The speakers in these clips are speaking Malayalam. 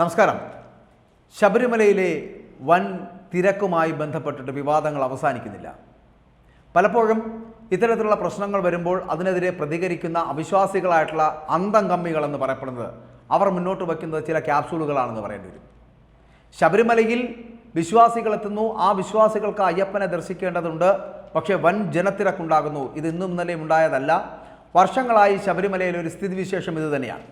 നമസ്കാരം. ശബരിമലയിലെ വൻ തിരക്കുമായി ബന്ധപ്പെട്ടിട്ട് വിവാദങ്ങൾ അവസാനിക്കുന്നില്ല. പലപ്പോഴും ഇത്തരത്തിലുള്ള പ്രശ്നങ്ങൾ വരുമ്പോൾ അതിനെതിരെ പ്രതികരിക്കുന്ന അവിശ്വാസികളായിട്ടുള്ള അന്തം കമ്മികളെന്ന് പറയപ്പെടുന്നത് അവർ മുന്നോട്ട് വയ്ക്കുന്നത് ചില ക്യാപ്സൂളുകളാണെന്ന് പറയേണ്ടി വരും. ശബരിമലയിൽ വിശ്വാസികൾ എത്തുന്നു ആ വിശ്വാസികൾക്ക് അയ്യപ്പനെ ദർശിക്കേണ്ടതുണ്ട് പക്ഷേ വൻ ജനത്തിരക്കുണ്ടാകുന്നു. ഇത് ഇന്നും ഇന്നലെയും ഉണ്ടായതല്ല. വർഷങ്ങളായി ശബരിമലയിലെ ഒരു സ്ഥിതിവിശേഷം ഇത് തന്നെയാണ്.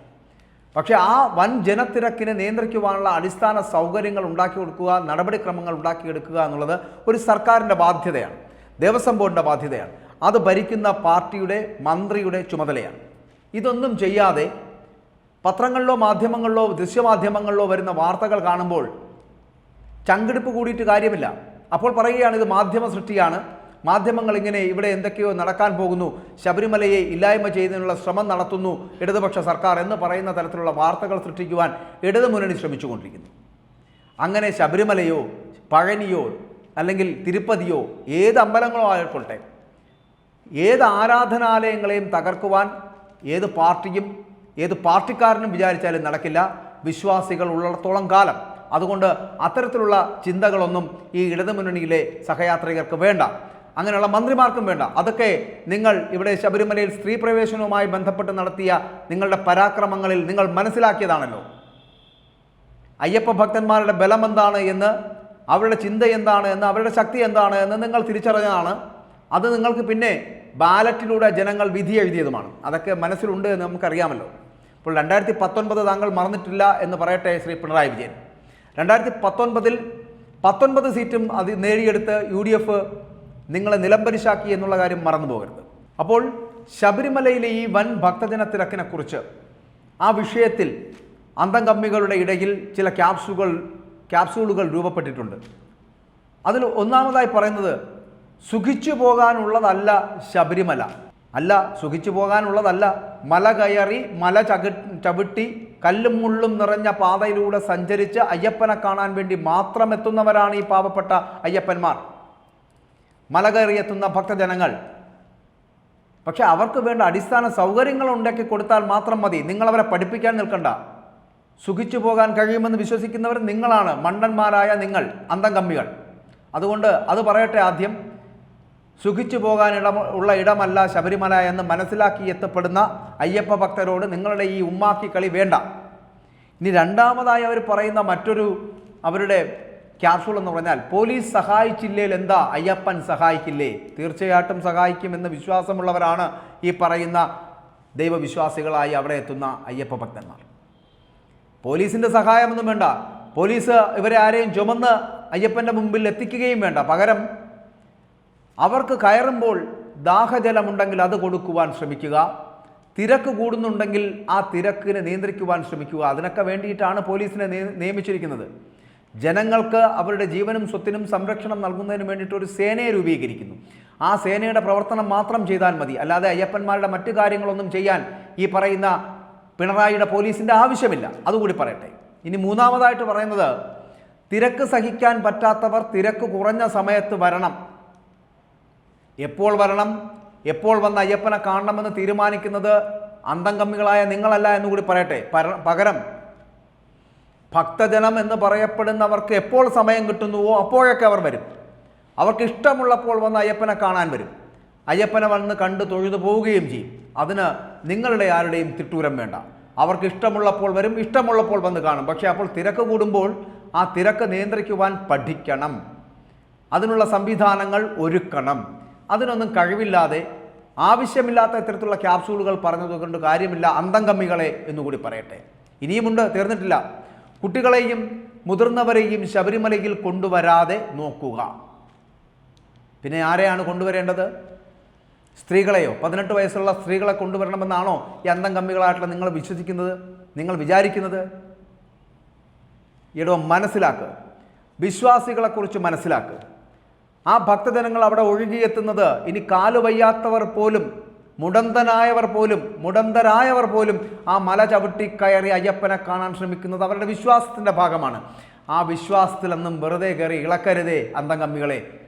പക്ഷേ ആ വൻ ജനത്തിരക്കിനെ നിയന്ത്രിക്കുവാനുള്ള അടിസ്ഥാന സൗകര്യങ്ങൾ ഉണ്ടാക്കി കൊടുക്കുക നടപടിക്രമങ്ങൾ ഉണ്ടാക്കിയെടുക്കുക എന്നുള്ളത് ഒരു സർക്കാരിന്റെ ബാധ്യതയാണ് ദേവസ്വം ബോർഡിന്റെ ബാധ്യതയാണ്. അത് ഭരിക്കുന്ന പാർട്ടിയുടെ മന്ത്രിയുടെ ചുമതലയാണ്. ഇതൊന്നും ചെയ്യാതെ പത്രങ്ങളിലോ മാധ്യമങ്ങളിലോ ദൃശ്യമാധ്യമങ്ങളിലോ വരുന്ന വാർത്തകൾ കാണുമ്പോൾ ചങ്കിടിപ്പ് കൂടിയിട്ട് കാര്യമില്ല. അപ്പോൾ പറയുകയാണ് ഇത് മാധ്യമ സൃഷ്ടിയാണ് മാധ്യമങ്ങൾ ഇങ്ങനെ ഇവിടെ എന്തൊക്കെയോ നടക്കാൻ പോകുന്നു ശബരിമലയെ ഇല്ലായ്മ ചെയ്യുന്നതിനുള്ള ശ്രമം നടത്തുന്നു ഇടതുപക്ഷ സർക്കാർ എന്ന് പറയുന്ന തരത്തിലുള്ള വാർത്തകൾ സൃഷ്ടിക്കുവാൻ ഇടതുമുന്നണി ശ്രമിച്ചുകൊണ്ടിരിക്കുന്നു. അങ്ങനെ ശബരിമലയോ പഴനിയോ അല്ലെങ്കിൽ തിരുപ്പതിയോ ഏത് അമ്പലങ്ങളോ ആയിക്കൊള്ളട്ടെ ഏത് ആരാധനാലയങ്ങളെയും തകർക്കുവാൻ ഏത് പാർട്ടിയും ഏത് പാർട്ടിക്കാരനും വിചാരിച്ചാലും നടക്കില്ല. വിശ്വാസികൾ ഉള്ളിടത്തോളം കാലം. അതുകൊണ്ട് അത്തരത്തിലുള്ള ചിന്തകളൊന്നും ഈ ഇടതുമുന്നണിയിലെ സഹയാത്രികർക്ക് വേണ്ട. അങ്ങനെയുള്ള മന്ത്രിമാർക്കും വേണ്ട. അതൊക്കെ നിങ്ങൾ ഇവിടെ ശബരിമലയിൽ സ്ത്രീ പ്രവേശനവുമായി ബന്ധപ്പെട്ട് നടത്തിയ നിങ്ങളുടെ പരാക്രമങ്ങളിൽ നിങ്ങൾ മനസ്സിലാക്കിയതാണല്ലോ. അയ്യപ്പ ഭക്തന്മാരുടെ ബലം എന്താണ് എന്ന് അവരുടെ ചിന്ത എന്താണ് എന്ന് അവരുടെ ശക്തി എന്താണ് എന്ന് നിങ്ങൾ തിരിച്ചറിഞ്ഞതാണ്. അത് നിങ്ങൾക്ക് പിന്നെ ബാലറ്റിലൂടെ ജനങ്ങൾ വിധി എഴുതിയതുമാണ്. അതൊക്കെ മനസ്സിലുണ്ട് എന്ന് നമുക്കറിയാമല്ലോ. അപ്പോൾ രണ്ടായിരത്തി പത്തൊൻപത് താങ്കൾ മറന്നിട്ടില്ല എന്ന് പറയട്ടെ ശ്രീ പിണറായി വിജയൻ. രണ്ടായിരത്തി പത്തൊൻപതിൽ പത്തൊൻപത് സീറ്റും അത് നേടിയെടുത്ത് യു ഡി എഫ് നിങ്ങളെ നിലംപരിശാക്കി എന്നുള്ള കാര്യം മറന്നു പോകരുത്. അപ്പോൾ ശബരിമലയിലെ ഈ വൻ ഭക്തജന തിരക്കിനെക്കുറിച്ച് ആ വിഷയത്തിൽ അന്തംകമ്മികളുടെ ഇടയിൽ ചില ക്യാപ്സുകൾ ക്യാപ്സൂളുകൾ രൂപപ്പെട്ടിട്ടുണ്ട്. അതിൽ ഒന്നാമതായി പറയുന്നത് സുഖിച്ചു പോകാനുള്ളതല്ല ശബരിമല. അല്ല സുഖിച്ചു പോകാനുള്ളതല്ല മല കയറി മല ചകി ചവിട്ടി കല്ലും മുള്ളും നിറഞ്ഞ പാതയിലൂടെ സഞ്ചരിച്ച് അയ്യപ്പനെ കാണാൻ വേണ്ടി മാത്രം എത്തുന്നവരാണ് ഈ പാവപ്പെട്ട അയ്യപ്പന്മാർ. മല ഭക്തജനങ്ങൾ. പക്ഷെ അവർക്ക് വേണ്ട അടിസ്ഥാന സൗകര്യങ്ങൾ ഉണ്ടാക്കി കൊടുത്താൽ മാത്രം മതി. നിങ്ങൾ അവരെ പഠിപ്പിക്കാൻ നിൽക്കണ്ട. സുഖിച്ചു പോകാൻ കഴിയുമെന്ന് വിശ്വസിക്കുന്നവർ നിങ്ങളാണ്. മണ്ടന്മാരായ നിങ്ങൾ അന്തം കമ്മികൾ അതുകൊണ്ട് അത് പറയട്ടെ ആദ്യം. സുഖിച്ചു പോകാൻ ഇടം ഉള്ള ഇടമല്ല ശബരിമല എന്ന് മനസ്സിലാക്കി എത്തപ്പെടുന്ന അയ്യപ്പ ഭക്തരോട് നിങ്ങളുടെ ഈ ഉമ്മാക്കി കളി വേണ്ട. ഇനി രണ്ടാമതായി അവർ പറയുന്ന മറ്റൊരു അവരുടെ ക്യാപ്സൂൾ എന്ന് പറഞ്ഞാൽ പോലീസ് സഹായിച്ചില്ലേൽ എന്താ? അയ്യപ്പൻ സഹായിക്കില്ലേ? തീർച്ചയായിട്ടും സഹായിക്കുമെന്ന് വിശ്വാസമുള്ളവരാണ് ഈ പറയുന്ന ദൈവവിശ്വാസികളായി അവിടെ എത്തുന്ന അയ്യപ്പ ഭക്തന്മാർ. പോലീസിന്റെ സഹായമൊന്നും വേണ്ട. പോലീസ് ഇവരെ ആരെയും ചുമന്ന് അയ്യപ്പന്റെ മുമ്പിൽ എത്തിക്കുകയും വേണ്ട. പകരം അവർക്ക് കയറുമ്പോൾ ദാഹജലമുണ്ടെങ്കിൽ അത് കൊടുക്കുവാൻ ശ്രമിക്കുക. തിരക്ക് കൂടുന്നുണ്ടെങ്കിൽ ആ തിരക്കിനെ നിയന്ത്രിക്കുവാൻ ശ്രമിക്കുക. അതിനൊക്കെ വേണ്ടിയിട്ടാണ് പോലീസിനെ നിയമിച്ചിരിക്കുന്നത്. ജനങ്ങൾക്ക് അവരുടെ ജീവനും സ്വത്തിനും സംരക്ഷണം നൽകുന്നതിന് വേണ്ടിയിട്ട് ഒരു സേനയെ രൂപീകരിക്കുന്നു. ആ സേനയുടെ പ്രവർത്തനം മാത്രം ചെയ്താൽ മതി. അല്ലാതെ അയ്യപ്പന്മാരുടെ മറ്റു കാര്യങ്ങളൊന്നും ചെയ്യാൻ ഈ പറയുന്ന പിണറായിയുടെ പോലീസിന്റെ ആവശ്യമില്ല. അതുകൂടി പറയട്ടെ. ഇനി മൂന്നാമതായിട്ട് പറയുന്നത് തിരക്ക് സഹിക്കാൻ പറ്റാത്തവർ തിരക്ക് കുറഞ്ഞ സമയത്ത് വരണം. എപ്പോൾ വരണം? എപ്പോൾ വന്ന് അയ്യപ്പനെ കാണണമെന്ന് തീരുമാനിക്കുന്നത് അന്തംകമ്മികളായ നിങ്ങളല്ല എന്നുകൂടി പറയട്ടെ. പകരം ഭക്തജനം എന്ന് പറയപ്പെടുന്നവർക്ക് എപ്പോൾ സമയം കിട്ടുന്നുവോ അപ്പോഴൊക്കെ അവർ വരും. അവർക്ക് ഇഷ്ടമുള്ളപ്പോൾ വന്ന് അയ്യപ്പനെ കാണാൻ വരും. അയ്യപ്പനെ വന്ന് കണ്ട് തൊഴുതു പോവുകയും ചെയ്യും. അതിന് നിങ്ങളുടെ ആരുടെയും തിട്ടൂരം വേണ്ട. അവർക്ക് ഇഷ്ടമുള്ളപ്പോൾ വരും ഇഷ്ടമുള്ളപ്പോൾ വന്ന് കാണും. പക്ഷേ അപ്പോൾ തിരക്ക് കൂടുമ്പോൾ ആ തിരക്ക് നിയന്ത്രിക്കുവാൻ പഠിക്കണം. അതിനുള്ള സംവിധാനങ്ങൾ ഒരുക്കണം. അതിനൊന്നും കഴിവില്ലാതെ ആവശ്യമില്ലാത്ത ഇത്തരത്തിലുള്ള ക്യാപ്സൂളുകൾ പറഞ്ഞതുകൊണ്ട് കാര്യമില്ല അന്തംകമ്മികളെ എന്നുകൂടി പറയട്ടെ. ഇനിയുമുണ്ട് തീർന്നിട്ടില്ല. കുട്ടികളെയും മുതിർന്നവരെയും ശബരിമലയിൽ കൊണ്ടുവരാതെ നോക്കുക. പിന്നെ ആരെയാണ് കൊണ്ടുവരേണ്ടത്? സ്ത്രീകളെയോ? പതിനെട്ട് വയസ്സുള്ള സ്ത്രീകളെ കൊണ്ടുവരണമെന്നാണോ ഈ അന്തം കമ്മികളായിട്ടുള്ള നിങ്ങൾ വിശ്വസിക്കുന്നത്? നിങ്ങൾ വിചാരിക്കുന്നത്? ഇടോ മനസ്സിലാക്കുക വിശ്വാസികളെക്കുറിച്ച് മനസ്സിലാക്കുക ആ ഭക്തജനങ്ങൾ അവിടെ ഒഴുകിയെത്തുന്നത് ഇനി കാലുവയ്യാത്തവർ പോലും മുടന്തനായവർ പോലും മുടന്തരായവർ പോലും ആ മല ചവിട്ടി കയറി അയ്യപ്പനെ കാണാൻ ശ്രമിക്കുന്നത് അവരുടെ വിശ്വാസത്തിന്റെ ഭാഗമാണ്. ആ വിശ്വാസത്തിലൊന്നും വെറുതെ കയറി ഇളക്കരുതേ അന്തംകമ്മികളെ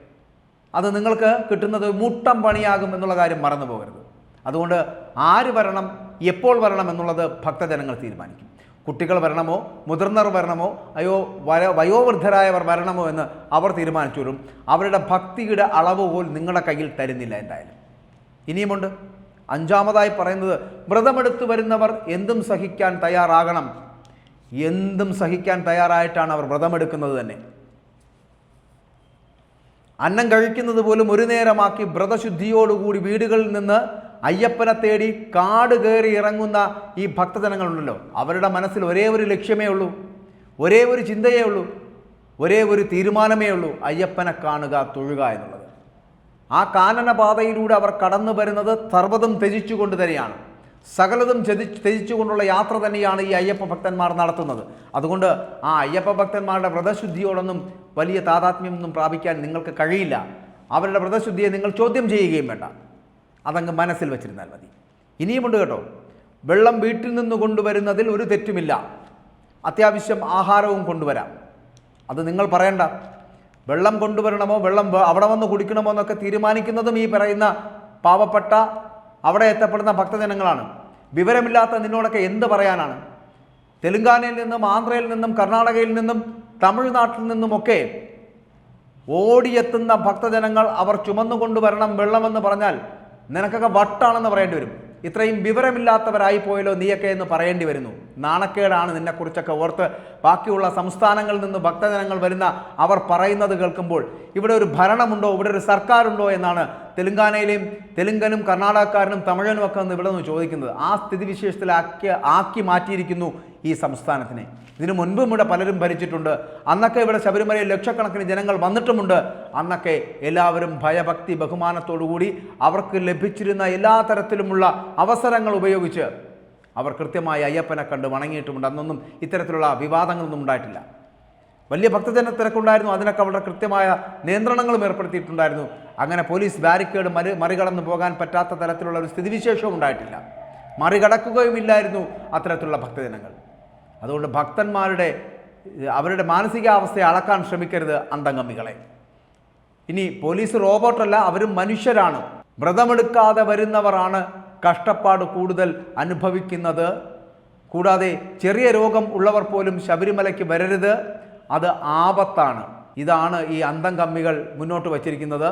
അത് നിങ്ങൾക്ക് കിട്ടുന്നത് മുട്ടം പണിയാകും എന്നുള്ള കാര്യം മറന്നു പോകരുത്. അതുകൊണ്ട് ആര് വരണം എപ്പോൾ വരണം എന്നുള്ളത് ഭക്തജനങ്ങൾ തീരുമാനിക്കും. കുട്ടികൾ വരണമോ മുതിർന്നവർ വരണമോ അയോ വര വയോവൃദ്ധരായവർ വരണമോ എന്ന് അവർ തീരുമാനിച്ചോളും അവരുടെ ഭക്തിയുടെ അളവ് പോലും നിങ്ങളുടെ കയ്യിൽ തരുന്നില്ല എന്തായാലും. ഇനിയുമുണ്ട്. അഞ്ചാമതായി പറയുന്നത് വ്രതമെടുത്ത് വരുന്നവർ എന്തും സഹിക്കാൻ തയ്യാറാകണം. എന്തും സഹിക്കാൻ തയ്യാറായിട്ടാണ് അവർ വ്രതമെടുക്കുന്നത് തന്നെ. അന്നം കഴിക്കുന്നത് പോലും ഒരു നേരമാക്കി വ്രതശുദ്ധിയോടുകൂടി വീടുകളിൽ നിന്ന് അയ്യപ്പനെ തേടി കാട് കയറി ഇറങ്ങുന്ന ഈ ഭക്തജനങ്ങളുണ്ടല്ലോ. അവരുടെ മനസ്സിൽ ഒരേ ഒരു ലക്ഷ്യമേ ഉള്ളൂ. ഒരേ ഒരു ചിന്തയേ ഉള്ളൂ. ഒരേ ഒരു തീരുമാനമേ ഉള്ളൂ അയ്യപ്പനെ കാണുക തൊഴുക എന്നുള്ളത്. ആ കാനനപാതയിലൂടെ അവർ കടന്നു വരുന്നത് സർവതും ത്യജിച്ചുകൊണ്ട് തന്നെയാണ്. സകലതും ത്യജി ത്യജിച്ചുകൊണ്ടുള്ള യാത്ര തന്നെയാണ് ഈ അയ്യപ്പ ഭക്തന്മാർ നടത്തുന്നത്. അതുകൊണ്ട് ആ അയ്യപ്പ ഭക്തന്മാരുടെ വ്രതശുദ്ധിയോടൊന്നും വലിയ താതാത്മ്യമൊന്നും പ്രാപിക്കാൻ നിങ്ങൾക്ക് കഴിയില്ല. അവരുടെ വ്രതശുദ്ധിയെ നിങ്ങൾ ചോദ്യം ചെയ്യുകയും വേണ്ട. അതങ്ങ് മനസ്സിൽ വെച്ചിരുന്നാൽ മതി. ഇനിയുമുണ്ട് കേട്ടോ. വെള്ളം വീട്ടിൽ നിന്ന് കൊണ്ടുവരുന്നതിൽ ഒരു തെറ്റുമില്ല. അത്യാവശ്യം ആഹാരവും കൊണ്ടുവരാം. അത് നിങ്ങൾ പറയണ്ട. വെള്ളം കൊണ്ടുവരണമോ? വെള്ളം അവിടെ വന്ന് കുടിക്കണമോ എന്നൊക്കെ തീരുമാനിക്കുന്നതും ഈ പറയുന്ന പാവപ്പെട്ട അവിടെ എത്തപ്പെടുന്ന ഭക്തജനങ്ങളാണ്. വിവരമില്ലാത്ത നിന്നോടൊക്കെ എന്ത് പറയാനാണ്? തെലുങ്കാനയിൽ നിന്നും ആന്ധ്രയിൽ നിന്നും കർണാടകയിൽ നിന്നും തമിഴ്നാട്ടിൽ നിന്നുമൊക്കെ ഓടിയെത്തുന്ന ഭക്തജനങ്ങൾ അവർ ചുമന്നുകൊണ്ടുവരണം വെള്ളമെന്ന് പറഞ്ഞാൽ നിനക്കൊക്കെ വട്ടാണെന്ന് പറയേണ്ടി വരും. ഇത്രയും വിവരമില്ലാത്തവരായി പോയല്ലോ നീയൊക്കെ എന്ന് പറയേണ്ടി വരുന്നു. നാണക്കേടാണ് നിന്നെക്കുറിച്ചൊക്കെ ഓർത്ത് ബാക്കിയുള്ള സംസ്ഥാനങ്ങളിൽ നിന്ന് ഭക്തജനങ്ങൾ വരുന്ന അവർ പറയുന്നത് കേൾക്കുമ്പോൾ ഇവിടെ ഒരു ഭരണമുണ്ടോ? ഇവിടെ ഒരു സർക്കാരുണ്ടോ എന്നാണ് തെലുങ്കാനയിലെയും തെലുങ്കനും കർണാടകക്കാരനും തമിഴനും ഒക്കെ ഒന്ന് ഇവിടെ നിന്ന് ചോദിക്കുന്നത്. ആ സ്ഥിതിവിശേഷത്തിലാക്കി ആക്കി മാറ്റിയിരിക്കുന്നു ഈ സംസ്ഥാനത്തിനെ. ഇതിനു മുൻപും ഇവിടെ പലരും ഭരിച്ചിട്ടുണ്ട്. അന്നൊക്കെ ഇവിടെ ശബരിമലയിൽ ലക്ഷക്കണക്കിന് ജനങ്ങൾ വന്നിട്ടുമുണ്ട്. അന്നൊക്കെ എല്ലാവരും ഭയഭക്തി ബഹുമാനത്തോടുകൂടി അവർക്ക് ലഭിച്ചിരുന്ന എല്ലാ തരത്തിലുമുള്ള അവസരങ്ങൾ ഉപയോഗിച്ച് അവർ കൃത്യമായി അയ്യപ്പനെ കണ്ട് വണങ്ങിയിട്ടുമുണ്ട്. അന്നൊന്നും ഇത്തരത്തിലുള്ള വിവാദങ്ങളൊന്നും ഉണ്ടായിട്ടില്ല. വലിയ ഭക്തജന തിരക്കുണ്ടായിരുന്നു അതിനൊക്കെ അവിടെ കൃത്യമായ നിയന്ത്രണങ്ങളും ഏർപ്പെടുത്തിയിട്ടുണ്ടായിരുന്നു. അങ്ങനെ പോലീസ് ബാരിക്കേഡ് മറി മറികടന്നു പോകാൻ പറ്റാത്ത തരത്തിലുള്ള ഒരു സ്ഥിതിവിശേഷവും ഉണ്ടായിട്ടില്ല. മറികടക്കുകയുമില്ലായിരുന്നു അത്തരത്തിലുള്ള ഭക്തജനങ്ങൾ. അതുകൊണ്ട് ഭക്തന്മാരുടെ അവരുടെ മാനസികാവസ്ഥയെ അളക്കാൻ ശ്രമിക്കരുത് അന്തംഗമികളെ ഇനി പോലീസ് റോബോട്ടല്ല അവരും മനുഷ്യരാണ്. വ്രതമെടുക്കാതെ വരുന്നവരാണ് കഷ്ടപ്പാട് കൂടുതൽ അനുഭവിക്കുന്നത്. കൂടാതെ ചെറിയ രോഗം ഉള്ളവർ പോലും ശബരിമലയ്ക്ക് വരരുത്. അത് ആപത്താണ്. ഇതാണ് ഈ അന്തം കമ്മികൾ മുന്നോട്ട് വച്ചിരിക്കുന്നത്.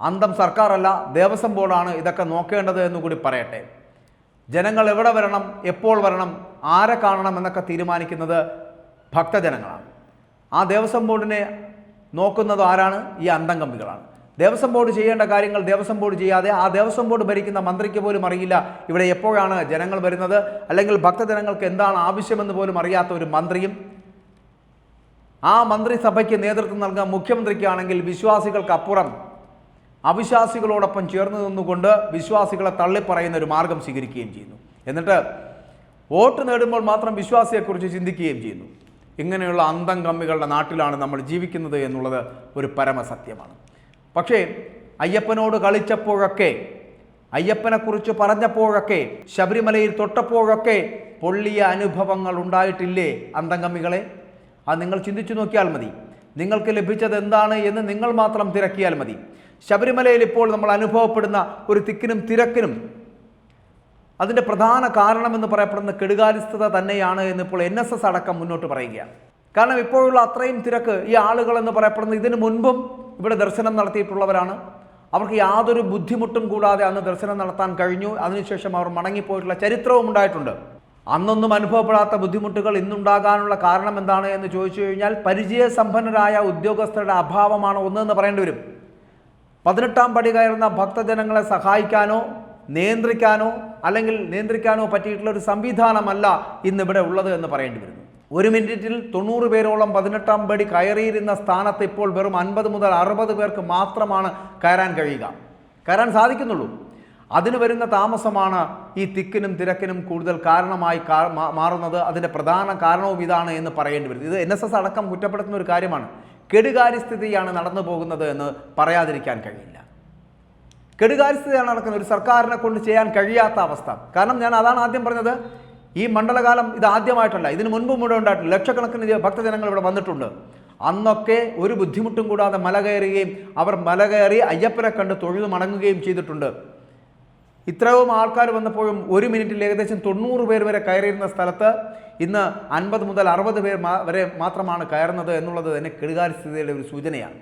അന്തം സർക്കാരല്ല ദേവസ്വം ബോർഡാണ് ഇതൊക്കെ നോക്കേണ്ടത് എന്ന് കൂടി പറയട്ടെ. ജനങ്ങൾ എവിടെ വരണം എപ്പോൾ വരണം ആരെ കാണണം എന്നൊക്കെ തീരുമാനിക്കുന്നത് ഭക്തജനങ്ങളാണ്. ആ ദേവസ്വം ബോർഡിനെ നോക്കുന്നത് ആരാണ്? ഈ അന്തംകമ്പികളാണ് ദേവസ്വം ബോർഡ് ചെയ്യേണ്ട കാര്യങ്ങൾ ദേവസ്വം ബോർഡ് ചെയ്യാതെ ആ ദേവസ്വം ബോർഡ് ഭരിക്കുന്ന മന്ത്രിക്ക് പോലും അറിയില്ല. ഇവിടെ എപ്പോഴാണ് ജനങ്ങൾ വരുന്നത്? അല്ലെങ്കിൽ ഭക്തജനങ്ങൾക്ക് എന്താണ് ആവശ്യമെന്ന് പോലും അറിയാത്ത ഒരു മന്ത്രിയും ആ മന്ത്രിസഭയ്ക്ക് നേതൃത്വം നൽകാൻ മുഖ്യമന്ത്രിക്കാണെങ്കിൽ വിശ്വാസികൾക്കപ്പുറം അവിശ്വാസികളോടൊപ്പം ചേർന്ന് നിന്നുകൊണ്ട് വിശ്വാസികളെ തള്ളിപ്പറയുന്ന ഒരു മാർഗം സ്വീകരിക്കുകയും ചെയ്യുന്നു. എന്നിട്ട് വോട്ട് നേടുമ്പോൾ മാത്രം വിശ്വാസിയെക്കുറിച്ച് ചിന്തിക്കുകയും ചെയ്യുന്നു. ഇങ്ങനെയുള്ള അന്തം കമ്മികളുടെ നാട്ടിലാണ് നമ്മൾ ജീവിക്കുന്നത് എന്നുള്ളത് ഒരു പരമസത്യമാണ്. പക്ഷേ അയ്യപ്പനോട് കളിച്ചപ്പോഴൊക്കെ അയ്യപ്പനെക്കുറിച്ച് പറഞ്ഞപ്പോഴൊക്കെ ശബരിമലയിൽ തൊട്ടപ്പോഴൊക്കെ പൊള്ളിയ അനുഭവങ്ങൾ ഉണ്ടായിട്ടില്ലേ അന്തംഗമികളെ അത് നിങ്ങൾ ചിന്തിച്ചു നോക്കിയാൽ മതി. നിങ്ങൾക്ക് ലഭിച്ചത് എന്താണ് എന്ന് നിങ്ങൾ മാത്രം തിരക്കിയാൽ മതി. ശബരിമലയിൽ ഇപ്പോൾ നമ്മൾ അനുഭവപ്പെടുന്ന ഒരു തിക്കിനും തിരക്കിനും അതിന്റെ പ്രധാന കാരണമെന്ന് പറയപ്പെടുന്ന കെടുകാര്യസ്ഥത തന്നെയാണ് എന്നിപ്പോൾ എൻ എസ് എസ് അടക്കം മുന്നോട്ട് പറയുകയാണ്. കാരണം ഇപ്പോഴുള്ള അത്രയും തിരക്ക് ഈ ആളുകൾ എന്ന് പറയപ്പെടുന്ന ഇതിനു മുൻപും ഇവിടെ ദർശനം നടത്തിയിട്ടുള്ളവരാണ്. അവർക്ക് യാതൊരു ബുദ്ധിമുട്ടും കൂടാതെ അന്ന് ദർശനം നടത്താൻ കഴിഞ്ഞു. അതിനുശേഷം അവർ മടങ്ങിപ്പോയിട്ടുള്ള ചരിത്രവും ഉണ്ടായിട്ടുണ്ട്. അന്നൊന്നും അനുഭവപ്പെടാത്ത ബുദ്ധിമുട്ടുകൾ ഇന്നുണ്ടാകാനുള്ള കാരണം എന്താണ് എന്ന് ചോദിച്ചു കഴിഞ്ഞാൽ പരിചയസമ്പന്നരായ ഉദ്യോഗസ്ഥരുടെ അഭാവമാണ് ഒന്നെന്ന് പറയേണ്ടി വരും. പതിനെട്ടാം പടി കയറുന്ന ഭക്തജനങ്ങളെ സഹായിക്കാനോ നിയന്ത്രിക്കാനോ അല്ലെങ്കിൽ നിയന്ത്രിക്കാനോ പറ്റിയിട്ടുള്ള ഒരു സംവിധാനമല്ല ഇന്നിവിടെ ഉള്ളത് എന്ന് പറയേണ്ടി വരുന്നു. ഒരു മിനിറ്റിൽ തൊണ്ണൂറ് പേരോളം പതിനെട്ടാം പടി കയറിയിരുന്ന സ്ഥാനത്ത് ഇപ്പോൾ വെറും അൻപത് മുതൽ അറുപത് പേർക്ക് മാത്രമാണ് കയറാൻ കഴിയുക. കയറാൻ സാധിക്കുന്നുള്ളൂ. അതിന് വരുന്ന താമസമാണ് ഈ തിക്കിനും തിരക്കിനും കൂടുതൽ കാരണമായി മാറുന്നത്. അതിന്റെ പ്രധാന കാരണവും ഇതാണ് എന്ന് പറയേണ്ടി വരുന്നത് ഇത് എൻ എസ് എസ് അടക്കം കുറ്റപ്പെടുത്തുന്ന ഒരു കാര്യമാണ്. കെടുകാര്യസ്ഥിതിയാണ് നടന്നു പോകുന്നത് എന്ന് പറയാതിരിക്കാൻ കഴിയില്ല. കെടുകാര്യസ്ഥിതിയാണ് നടക്കുന്നത്. ഒരു സർക്കാരിനെ കൊണ്ട് ചെയ്യാൻ കഴിയാത്ത അവസ്ഥ. കാരണം ഞാൻ അതാണ് ആദ്യം പറഞ്ഞത്. ഈ മണ്ഡലകാലം ഇത് ആദ്യമായിട്ടല്ല. ഇതിന് മുൻപും ഇവിടെ ഉണ്ടായിട്ടുണ്ട്. ലക്ഷക്കണക്കിന് ഭക്തജനങ്ങൾ ഇവിടെ വന്നിട്ടുണ്ട്. അന്നൊക്കെ ഒരു ബുദ്ധിമുട്ടും കൂടാതെ മല കയറുകയും അവർ മല കയറി അയ്യപ്പനെ കണ്ട് തൊഴുതു മടങ്ങുകയും ചെയ്തിട്ടുണ്ട്. ഇത്രയും ആൾക്കാർ വന്നപ്പോഴും ഒരു മിനിറ്റിൽ ഏകദേശം തൊണ്ണൂറ് പേർ വരെ കയറിയിരുന്ന സ്ഥലത്ത് ഇന്ന് അൻപത് മുതൽ അറുപത് പേർ വരെ മാത്രമാണ് കയറുന്നത് എന്നുള്ളത് തന്നെ കെടുകാര്യസ്ഥിതിയുടെ ഒരു സൂചനയാണ്.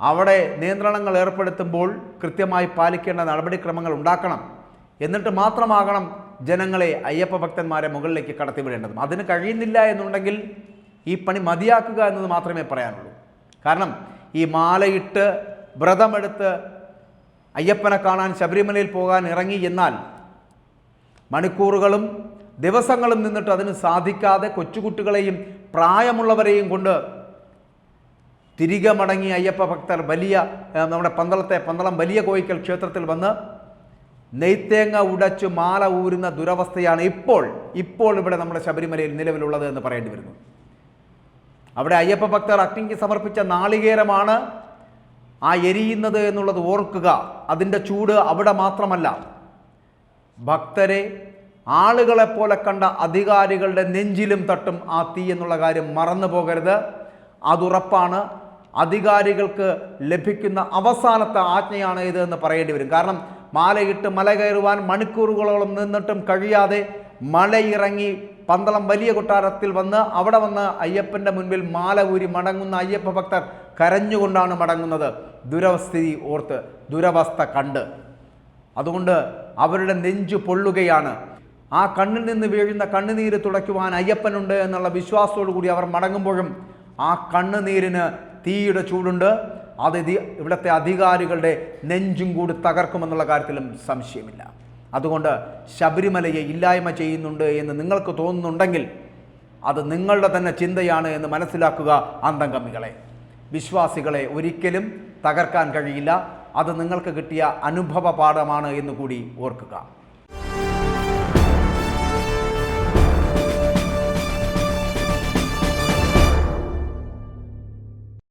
അവിടെ നിയന്ത്രണങ്ങൾ ഏർപ്പെടുത്തുമ്പോൾ കൃത്യമായി പാലിക്കേണ്ട നടപടിക്രമങ്ങൾ ഉണ്ടാക്കണം. എന്നിട്ട് മാത്രമാകണം ജനങ്ങളെ അയ്യപ്പ ഭക്തന്മാരെ മുകളിലേക്ക് കടത്തിവിടേണ്ടതും. അതിന് കഴിയുന്നില്ല എന്നുണ്ടെങ്കിൽ ഈ പണി മതിയാക്കുക എന്നത് മാത്രമേ പറയാനുള്ളൂ. കാരണം ഈ മാലയിട്ട് വ്രതമെടുത്ത് അയ്യപ്പനെ കാണാൻ ശബരിമലയിൽ പോകാൻ ഇറങ്ങി എന്നാൽ മണിക്കൂറുകളും ദിവസങ്ങളും നിന്നിട്ട് അതിന് സാധിക്കാതെ കൊച്ചുകുട്ടികളെയും പ്രായമുള്ളവരെയും കൊണ്ട് തിരികെ മടങ്ങി അയ്യപ്പ ഭക്തർ വലിയ നമ്മുടെ പന്തളത്തെ പന്തളം വലിയ കോയിക്കൽ ക്ഷേത്രത്തിൽ വന്ന് നെയ്ത്തേങ്ങ ഉടച്ച് മാല ഊരുന്ന ദുരവസ്ഥയാണ് ഇപ്പോൾ ഇപ്പോൾ ഇവിടെ നമ്മുടെ ശബരിമലയിൽ നിലവിലുള്ളത് എന്ന് പറയേണ്ടി വരുന്നു. അവിടെ അയ്യപ്പ ഭക്തർ അഗ്നിക്ക് സമർപ്പിച്ച നാളികേരമാണ് ആ എരിയുന്നത് എന്നുള്ളത് ഓർക്കുക. അതിന്റെ ചൂട് അവിടെ മാത്രമല്ല. ഭക്തരെ ആളുകളെ പോലെ കണ്ട അധികാരികളുടെ നെഞ്ചിലും തട്ടും ആ തീ എന്നുള്ള കാര്യം മറന്നു പോകരുത്. അതുറപ്പാണ് അധികാരികൾക്ക് ലഭിക്കുന്ന അവസാനത്തെ ആജ്ഞയാണ് ഇത് എന്ന് പറയേണ്ടി വരും. കാരണം മാലയിട്ട് മല കയറുവാൻ മണിക്കൂറുകളോളം നിന്നിട്ടും കഴിയാതെ മലയിറങ്ങി പന്തളം വലിയ കൊട്ടാരത്തിൽ വന്ന് അവിടെ വന്ന് അയ്യപ്പന്റെ മുൻപിൽ മാല ഊരി മടങ്ങുന്ന അയ്യപ്പ ഭക്തർ കരഞ്ഞുകൊണ്ടാണ് മടങ്ങുന്നത്. ദുരവസ്ഥിതി ഓർത്ത് ദുരവസ്ഥ കണ്ട്. അതുകൊണ്ട് അവരുടെ നെഞ്ചു പൊള്ളുകയാണ്. ആ കണ്ണിൽ നിന്ന് വീഴുന്ന കണ്ണുനീര് തുടയ്ക്കുവാൻ അയ്യപ്പനുണ്ട് എന്നുള്ള വിശ്വാസത്തോടു കൂടി അവർ മടങ്ങുമ്പോഴും ആ കണ്ണുനീരിന് തീയുടെ ചൂടുണ്ട്. അത് ഇവിടുത്തെ അധികാരികളുടെ നെഞ്ചും കൂടി തകർക്കുമെന്നുള്ള കാര്യത്തിലും സംശയമില്ല. അതുകൊണ്ട് ശബരിമലയെ ഇല്ലായ്മ ചെയ്യുന്നുണ്ട് എന്ന് നിങ്ങൾക്ക് തോന്നുന്നുണ്ടെങ്കിൽ അത് നിങ്ങളുടെ തന്നെ ചിന്തയാണ് എന്ന് മനസ്സിലാക്കുക അന്തംഗമികളെ. വിശ്വാസികളെ ഒരിക്കലും തകർക്കാൻ കഴിയില്ല. അത് നിങ്ങൾക്ക് കിട്ടിയ അനുഭവ പാഠമാണ് എന്ന് കൂടി ഓർക്കുക.